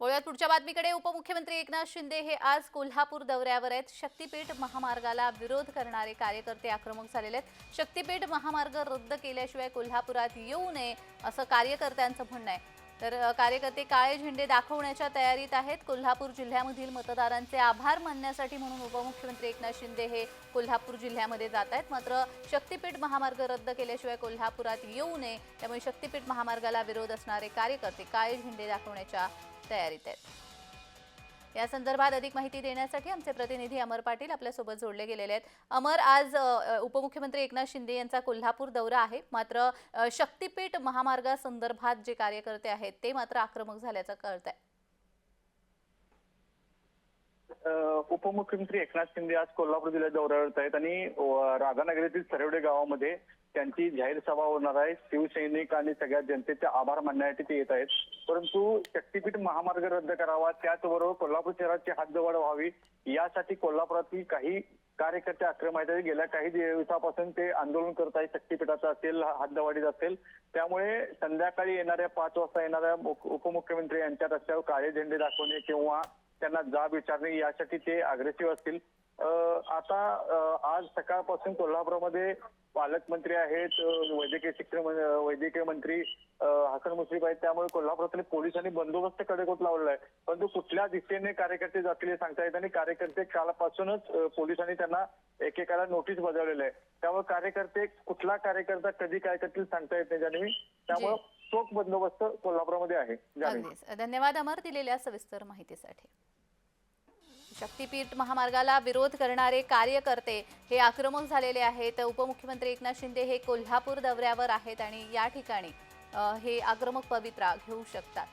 वळूयात पुढच्या बातमीकडे उपमुख्यमंत्री एकनाथ शिंदे हे आज कोल्हापूर दौऱ्यावर आहेत. शक्तीपीठ महामार्गाला विरोध करणारे कार्यकर्ते आक्रमक झालेले आहेत. शक्तीपीठ महामार्ग रद्द केल्याशिवाय कोल्हापुरात येऊ नये असं कार्यकर्त्यांचं म्हणणं आहे. तर कार्यकर्ते काळे झेंडे दाखवण्याच्या तयारीत आहेत. कोल्हापूर जिल्ह्यामधील मतदारांचे आभार मानण्यासाठी म्हणून उपमुख्यमंत्री एकनाथ शिंदे हे कोल्हापूर जिल्ह्यामध्ये जात आहेत. मात्र शक्तीपीठ महामार्ग रद्द केल्याशिवाय कोल्हापुरात येऊ नये. त्यामुळे शक्तीपीठ महामार्गाला विरोध असणारे कार्यकर्ते काळे झेंडे दाखवण्याच्या तयारीत आहेत. या संदर्भात अधिक माहिती देण्यासाठी आमचे प्रतिनिधी अमर पाटील आपल्यासोबत जोडले गेलेले आहेत. अमर आज उपमुख्यमंत्री एकनाथ शिंदे यांचा कोल्हापूर दौरा आहे. मात्र शक्तीपीठ महामार्गासंदर्भात जे कार्यकर्ते आहेत ते मात्र आक्रमक झाल्याचं कळत आहे उपमुख्यमंत्री एकनाथ शिंदे आज कोल्हापूर जिल्ह्यात दौऱ्यावर आहेत आणि अ, राधानगरीतील सरवडे गावामध्ये त्यांची जाहीर सभा होणार आहे. शिवसैनिक आणि सगळ्या जनतेचे आभार मानण्यासाठी ते येत आहेत. परंतु शक्तीपीठ महामार्ग रद्द करावा त्याचबरोबर कोल्हापूर शहराची हद्दवाढ व्हावी यासाठी कोल्हापुरातील काही कार्यकर्ते आक्रम आहेत. गेल्या काही दिवसापासून ते आंदोलन करत आहेत. शक्तीपीठाचं असेल हद्दवाढीत असेल. त्यामुळे संध्याकाळी येणाऱ्या पाच वाजता येणाऱ्या उपमुख्यमंत्री यांच्या रस्त्यावर काळे झेंडे दाखवणे किंवा त्यांना जाब विचारणे यासाठी ते अग्रेसिव्ह असतील. आता आज सकाळपासून कोल्हापूरमध्ये पालकमंत्री आहेत वैद्यकीय शिक्षण वैद्यकीय मंत्री हसन मुश्रीफ आहेत. त्यामुळे कोल्हापुरातील पोलिसांनी बंदोबस्त कडेकोट लावलेला आहे. परंतु कुठल्या दिशेने कार्यकर्ते जातील हे सांगता येत आणि कार्यकर्ते कालपासूनच पोलिसांनी त्यांना एकेकाला नोटीस बजावलेलं आहे. त्यामुळे कार्यकर्ते कुठला कार्यकर्ता कधी काय करतील सांगता येत नाही जान्हवी त्यामुळे चोख बंदोबस्त कोल्हापुरामध्ये आहे धन्यवाद अमर दिलेल्या सविस्तर माहितीसाठी. शक्तीपीठ महामार्गाला विरोध करणारे कार्यकर्ते हे आक्रमक झालेले आहेत. उपमुख्यमंत्री एकनाथ शिंदे हे कोल्हापूर दौऱ्यावर आहेत आणि या ठिकाणी हे आक्रमक पवित्रा घेऊ शकतात.